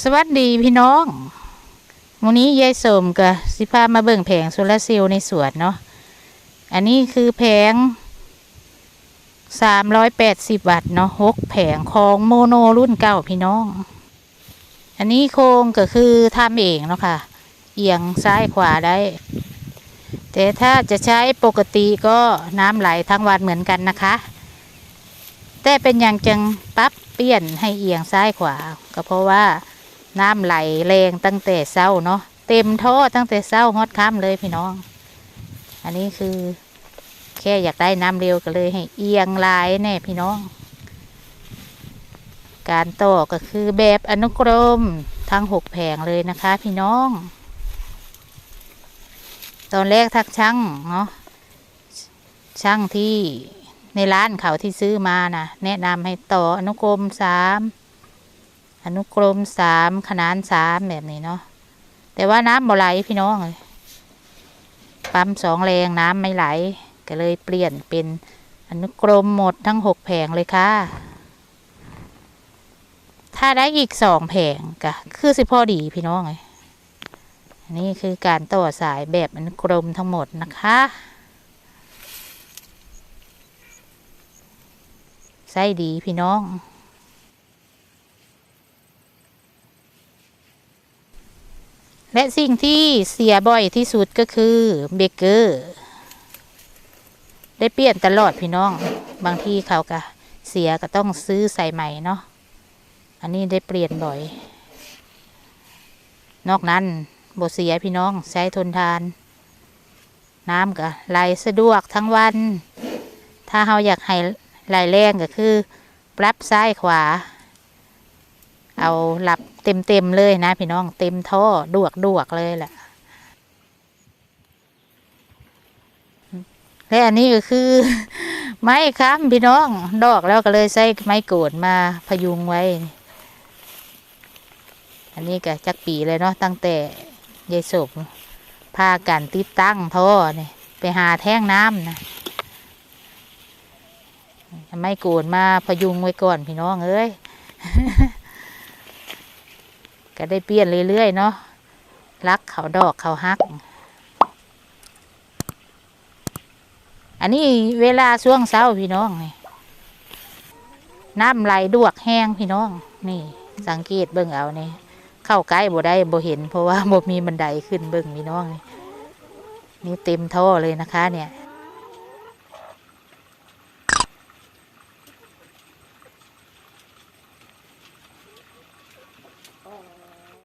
สวัสดีพี่น้องวันนี้ยายสมกับสิพามาเบิ่งแผงโซลาร์เซลล์ในสวนเนาะ อันนี้คือแผงสามร้อยแปดสิบวัตต์เนาะหกแผงของโมโนรุ่นเก่าพี่น้อง อันนี้โครงก็คือทำเองเนาะค่ะ เอียงซ้ายขวาได้ แต่ถ้าจะใช้ปกติก็น้ำไหลทั้งวันเหมือนกันนะคะ แต่เป็นอย่างจังปรับเปลี่ยนให้เอียงซ้ายขวา ก็เพราะว่า น้ำไหลแรงตั้งแต่เช้าเนาะเต็มท่อตั้งแต่เช้าฮอดค่ำเลยพี่น้อง อันนี้คือ แค่อยากได้น้ำเร็วก็เลยให้เอียงลายแน่พี่น้อง การต่อก็คือแบบอนุกรมทั้งหกแผงเลยนะคะ พี่น้อง ตอนแรกทักช่างเนาะช่างที่ในร้านเขาที่ซื้อมานะแนะนำให้ต่ออนุกรมสาม อนุกรมสามขนานสามแบบนี้เนาะแต่ว่าน้ำบ่ไหลพี่น้องเลยปั๊มสองแรงน้ำไม่ไหล ก็เลยเปลี่ยนเป็นอนุกรมหมดทั้งหกแผงเลยค่ะ ถ้าได้อีกสองแผงก็คือสิพอดีพี่น้องเลยอันนี้คือการต่อสายแบบอนุกรมทั้งหมดนะคะไส้ดีพี่น้อง และสิ่งที่เสียบ่อยที่สุดก็คือเบเกอร์ ได้เปลี่ยนตลอดพี่น้อง บางที่เขาก็เสียก็ต้องซื้อใส่ใหม่เนาะ อันนี้ได้เปลี่ยนบ่อย นอกนั้นบเสียพี่น้องใช้ทนทาน น้ำก็ไหลสะดวกทั้งวัน ถ้าเราอยากให้ไหลแรงก็คือ ปรับซ้ายขวา เอาหลับเต็มเต็มเลยนะพี่น้องเต็มท่อดวกดวกเลยแหละและอันนี้ก็คือไม้ค้ำพี่น้องดอกแล้วก็เลยใช้ไม้โกดมาพยุงไว้ อันนี้ก็จักปีเลยเนาะตั้งแต่ยายศพพากันติดตั้งท่อเนี่ยไปหาแท่งน้ำนะไม้โกนมาพยุงไว้ก่อนพี่น้องเอ้ย ก็ได้เปลี่ยนเรื่อยๆเนาะรักเขาดอกเขาฮัก อันนี้เวลาช่วงเช้าพี่น้องนี่น้ำไหลดวกแห้งพี่น้อง นี่ สังเกตเบิ่งเอานี่เข้าใกล้บ่ได้บ่เห็น เพราะว่าบ่มีบันไดขึ้นเบิ่งพี่น้องนี่นี่เต็มท่อเลยนะคะ เนี่ย